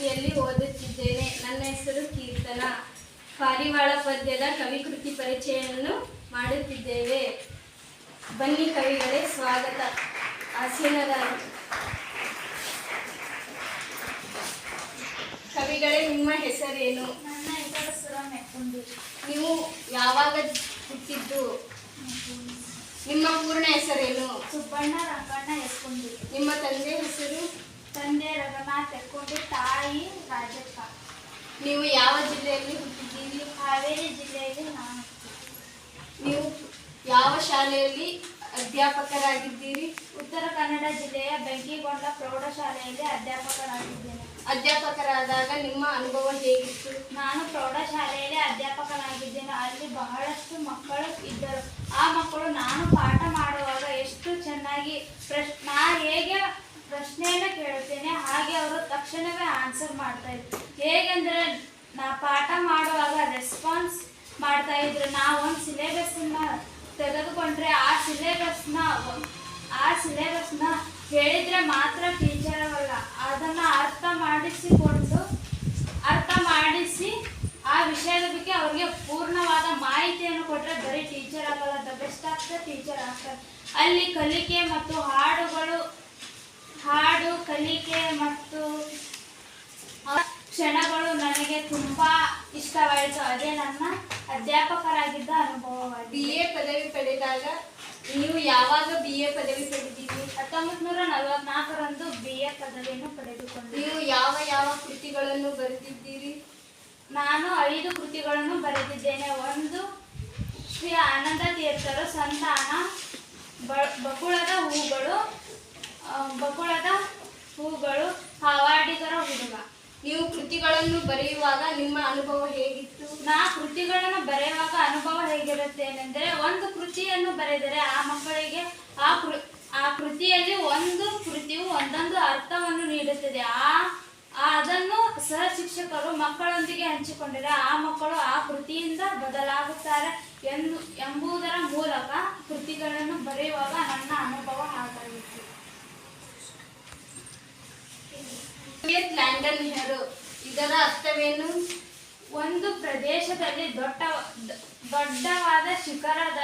ತರಗತಿಯಲ್ಲಿ ಓದುತ್ತಿದ್ದೇನೆ. ನನ್ನ ಹೆಸರು ಕೀರ್ತನ. ಪಾರಿವಾಳ ಪದ್ಯದ ಕವಿಕೃತಿ ಪರಿಚಯವನ್ನು ಮಾಡುತ್ತಿದ್ದೇವೆ. ಬನ್ನಿ ಕವಿಗಳೇ ಸ್ವಾಗತ. ಆಸೀನರಾಗಿ ಕವಿಗಳೇ ನಿಮ್ಮ ಹೆಸರೇನು? ನನ್ನ ಹೆಸರು ಸುರಂ ಮೆಕ್ಕುಂಡಿ ನೀವು ಯಾವಾಗ ಹುಟ್ಟಿದ್ದು? ನಿಮ್ಮ ಪೂರ್ಣ ಹೆಸರೇನು? ಸುಬ್ಬಣ್ಣ ರಂಗಣ್ಣ ಎಸ್ಕೊಂಡು ನಿಮ್ಮ ತಂದೆ ಹೆಸರು? ತಂದೆ ರಘುನಾಥ್ ಎಕ್ಕೊಂಡಿ ತಾಯಿ ರಾಜಕ್ಕ ನೀವು ಯಾವ ಜಿಲ್ಲೆಯಲ್ಲಿ ಹುಟ್ಟಿದ್ದೀರಿ? ಹಾವೇರಿ ಜಿಲ್ಲೆಯಲ್ಲಿ ನಾನು ನೀವು ಯಾವ ಶಾಲೆಯಲ್ಲಿ ಅಧ್ಯಾಪಕರಾಗಿದ್ದೀರಿ? ಉತ್ತರ ಕನ್ನಡ ಜಿಲ್ಲೆಯ ಬೆಂಕಿಗೊಂಡ ಪ್ರೌಢಶಾಲೆಯಲ್ಲಿ ಅಧ್ಯಾಪಕರಾಗಿದ್ದೇನೆ. ಅಧ್ಯಾಪಕರಾದಾಗ ನಿಮ್ಮ ಅನುಭವ ಹೇಗಿತ್ತು? ನಾನು ಪ್ರೌಢಶಾಲೆಯಲ್ಲಿ ಅಧ್ಯಾಪಕನಾಗಿದ್ದೇನೆ. ಅಲ್ಲಿ ಬಹಳಷ್ಟು ಮಕ್ಕಳು ಇದ್ದರು. ಆ ಮಕ್ಕಳು ನಾನು ಪಾಠ ಮಾಡುವಾಗ ಎಷ್ಟು ಚೆನ್ನಾಗಿ ಪ್ರಶ್ ನಾ ಹೇಗೆ ಪ್ರಶ್ನೆಯನ್ನು ಕೇಳುತ್ತೇನೆ ಹಾಗೆ ಅವರು ತಕ್ಷಣವೇ ಆನ್ಸರ್ ಮಾಡ್ತಾ ಇದ್ರು. ಹೇಗೆಂದರೆ, ನಾ ಪಾಠ ಮಾಡುವಾಗ ರೆಸ್ಪಾನ್ಸ್ ಮಾಡ್ತಾ ಇದ್ರು. ನಾವು ಒಂದು ಸಿಲೆಬಸ್ನ ತೆಗೆದುಕೊಂಡ್ರೆ ಆ ಸಿಲೆಬಸ್ನ ಆ ಸಿಲೆಬಸ್ನ ಹೇಳಿದ್ರೆ ಮಾತ್ರ ಟೀಚರ್ ಅವಲ್ಲ. ಅದನ್ನು ಅರ್ಥ ಮಾಡಿಸಿಕೊಂಡು, ಅರ್ಥ ಮಾಡಿಸಿ ಆ ವಿಷಯದ ಬಗ್ಗೆ ಅವ್ರಿಗೆ ಪೂರ್ಣವಾದ ಮಾಹಿತಿಯನ್ನು ಕೊಟ್ಟರೆ ಬರೀ ಟೀಚರ್ ಆಗಲ್ಲ ದ ಬೆಸ್ಟ್ ಆಗ್ತದೆ ಟೀಚರ್ ಆಗ್ತಾರೆ. ಅಲ್ಲಿ ಕಲಿಕೆ ಮತ್ತು ಹಾಡುಗಳು ಹಾಡು ಕಲಿಕೆ ಮತ್ತು ಕ್ಷಣಗಳು ನನಗೆ ತುಂಬಾ ಇಷ್ಟವಾಯಿತು. ಅದೇ ನನ್ನ ಅಧ್ಯಾಪಕರಾಗಿದ್ದ ಅನುಭವವಾಗಿದೆ ಬಿ ಎ ಪದವಿ ಪಡೆದಾಗ ನೀವು ಯಾವಾಗ ಬಿ ಎ ಪದವಿ ಪಡೆದಿದ್ದೀರಿ ಹತ್ತೊಂಬತ್ತು ನೂರ ನಲವತ್ನಾಲ್ಕರಂದು ಬಿ ಎ ಪದವಿಯನ್ನು ಪಡೆದುಕೊಂಡು. ನೀವು ಯಾವ ಯಾವ ಕೃತಿಗಳನ್ನು ಬರೆದಿದ್ದೀರಿ? ನಾನು ಐದು ಕೃತಿಗಳನ್ನು ಬರೆದಿದ್ದೇನೆ. ಒಂದು ಶ್ರೀ ಆನಂದ ತೀರ್ಥರು ಸಂತಾನ ಬ- ಬಕುಳದ ಹೂಗಳು ಆ, ಬಕುಳದ ಹೂಗಳು ಹಾವಾಡಿಗರ ಹುಡುಗ ನೀವು ಕೃತಿಗಳನ್ನು ಬರೆಯುವಾಗ ನಿಮ್ಮ ಅನುಭವ ಹೇಗಿತ್ತು? ನಾ ಕೃತಿಗಳನ್ನು ಬರೆಯುವಾಗ ಅನುಭವ ಹೇಗಿರುತ್ತೆ ಏನೆಂದರೆ ಒಂದು ಕೃತಿಯನ್ನು ಬರೆದರೆ ಆ ಮಕ್ಕಳಿಗೆ ಆ ಕೃ ಆ ಕೃತಿಯಲ್ಲಿ ಒಂದು ಕೃತಿಯು ಒಂದೊಂದು ಅರ್ಥವನ್ನು ನೀಡುತ್ತದೆ. ಆ ಅದನ್ನು ಸಹ ಶಿಕ್ಷಕರು ಮಕ್ಕಳೊಂದಿಗೆ ಹಂಚಿಕೊಂಡರೆ ಆ ಮಕ್ಕಳು ಆ ಕೃತಿಯಿಂದ ಬದಲಾಗುತ್ತಾರೆ ಎಂದು ಎಂಬುದರ ಮೂಲಕ ಕೃತಿಗಳನ್ನು ಬರೆಯುವಾಗ ನನ್ನ ಅನುಭವ ಹಾಗಾಗಿತ್ತು. ವಿಯತ್ ಲ್ಯಾಂಡನ್ ನೆಹರು ಇದರ ಅರ್ಥವೇನು? ಒಂದು ಪ್ರದೇಶದಲ್ಲಿ ದೊಡ್ಡ ದೊಡ್ಡವಾದ ಶಿಖರದ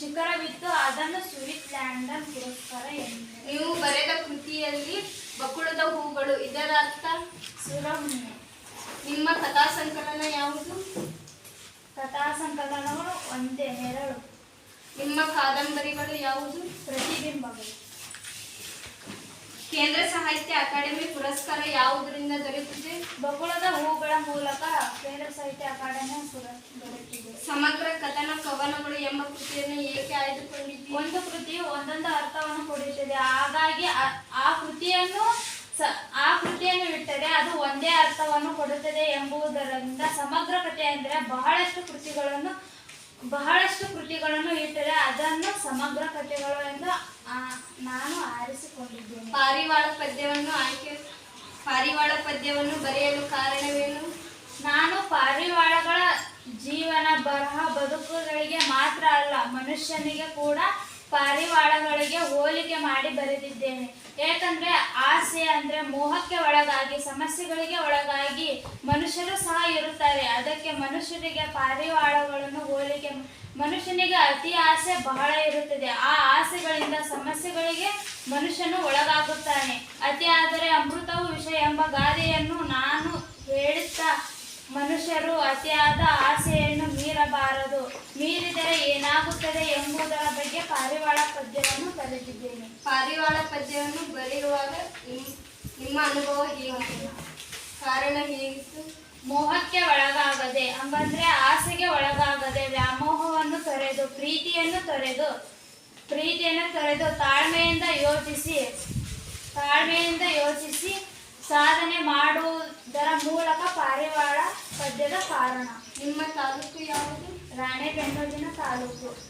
ಶಿಖರವಿತ್ತು ಅದನ್ನು ಸ್ವಿಟ್ಜರ್ಲ್ಯಾಂಡ್ ಪುರಸ್ಕಾರ ಎಂದರೆ. ನೀವು ಬರೆದ ಕೃತಿಯಲ್ಲಿ ಬಕುಳದ ಹೂಗಳು ಇದರ ಅರ್ಥ? ಸುರಮ್ಯ ನಿಮ್ಮ ಕಥಾ ಸಂಕಲನ ಯಾವುದು? ಕಥಾ ಸಂಕಲನಗಳು ಒಂದೇ ನೆರಳು. ನಿಮ್ಮ ಕಾದಂಬರಿಗಳು ಯಾವುದು? ಪ್ರತಿಬಿಂಬಗಳು. ಕೇಂದ್ರ ಸಾಹಿತ್ಯ ಅಕಾಡೆಮಿ ಪುರಸ್ಕಾರ ಯಾವುದರಿಂದ ದೊರೆತಿದೆ? ಬಕುಳದ ಹೂಗಳ ಮೂಲಕ ಕೇಂದ್ರ ಸಾಹಿತ್ಯ ಅಕಾಡೆಮಿ ದೊರೆತಿದೆ. ಸಮಗ್ರ ಕಥನ ಕವನಗಳು ಎಂಬ ಕೃತಿಯನ್ನು ಏಕೆ ಆಯ್ದುಕೊಂಡಿದ್ದೀವಿ ಒಂದು ಕೃತಿಯು ಒಂದೊಂದು ಅರ್ಥವನ್ನು ಕೊಡುತ್ತದೆ. ಹಾಗಾಗಿ ಆ- ಕೃತಿಯನ್ನು ಆ ಕೃತಿಯನ್ನು ಇಟ್ಟರೆ ಅದು ಒಂದೇ ಅರ್ಥವನ್ನು ಕೊಡುತ್ತದೆ ಎಂಬುದರಿಂದ ಸಮಗ್ರ ಕಥೆ ಅಂದರೆ ಬಹಳಷ್ಟು ಕೃತಿಗಳನ್ನು ಬಹಳಷ್ಟು ಕೃತಿಗಳನ್ನು ಇಟ್ಟರೆ ಅದನ್ನು ಸಮಗ್ರ ಕಥೆಗಳು ಎಂದು ನಾನು ಆರಿಸಿಕೊಂಡಿದ್ದೇನೆ. ಪಾರಿವಾಳ ಪದ್ಯವನ್ನು ಆಯ್ಕೆ ಪಾರಿವಾಳ ಪದ್ಯವನ್ನು ಬರೆಯಲು ಕಾರಣವೇನು? ನಾನು ಪಾರಿವಾಳಗಳ ಜೀವನ ಬರಹ ಬದುಕುಗಳಿಗೆ ಮಾತ್ರ ಅಲ್ಲ, ಮನುಷ್ಯನಿಗೆ ಕೂಡ ಪಾರಿವಾಳಗಳಿಗೆ ಹೋಲಿಕೆ ಮಾಡಿ ಬರೆದಿದ್ದೇನೆ. ಏಕೆಂದ್ರೆ ಆಸೆ ಅಂದ್ರೆ ಮೋಹಕ್ಕೆ ಒಳಗಾಗಿ, ಸಮಸ್ಯೆಗಳಿಗೆ ಒಳಗಾಗಿ ಮನುಷ್ಯರು ಸಹ ಇರುತ್ತಾರೆ. ಅದಕ್ಕೆ ಮನುಷ್ಯರಿಗೆ ಪಾರಿವಾಳಗಳನ್ನು ಹೋಲಿಕೆ ಮನುಷ್ಯನಿಗೆ ಅತಿ ಆಸೆ ಬಹಳ ಇರುತ್ತದೆ. ಆ ಆಸೆಗಳಿಂದ ಸಮಸ್ಯೆಗಳಿಗೆ ಮನುಷ್ಯನು ಒಳಗಾಗುತ್ತಾನೆ. ಅತಿ ಆದರೆ ಅಮೃತವು ವಿಷ ಎಂಬ ಗಾದೆಯನ್ನು ನಾನು ಹೇಳುತ್ತಾ ಮನುಷ್ಯರು ಅತಿಯಾದ ಆಸೆಯನ್ನು ಮೀರಬಾರದು ಮೀರಿದರೆ ಏನಾಗುತ್ತದೆ ಎಂಬುದರ ಬಗ್ಗೆ ಪಾರಿವಾಳ ಪದ್ಯವನ್ನು ಬರೆದಿದ್ದೇನೆ. ಪಾರಿವಾಳ ಪದ್ಯವನ್ನು ಬರೆಯುವಾಗ ನಿಮ್- ನಿಮ್ಮ ಅನುಭವ ಹೇಗಿತ್ತು? ಕಾರಣ ಹೇಗಿತ್ತು? ಮೋಹಕ್ಕೆ ಒಳಗಾಗದೆ ಅಂಬಂದ್ರೆ ಆಸೆಗೆ ಒಳಗಾಗದೆ ವ್ಯಾಮೋಹವನ್ನು ತೊರೆದು ಪ್ರೀತಿಯನ್ನು ತೊರೆದು ಪ್ರೀತಿಯನ್ನು ತೊರೆದು ತಾಳ್ಮೆಯಿಂದ ಯೋಚಿಸಿ ತಾಳ್ಮೆಯಿಂದ ಯೋಚಿಸಿ ಸಾಧನೆ ಮಾಡುವುದರ ಮೂಲಕ ಪಾರಿವಾಳ ಪದ್ಯದ ಕಾರಣ. ನಿಮ್ಮ ತಾಲೂಕು ಯಾವುದು? ರಾಣೆಬೆನ್ನೂರಿನ ತಾಲೂಕು.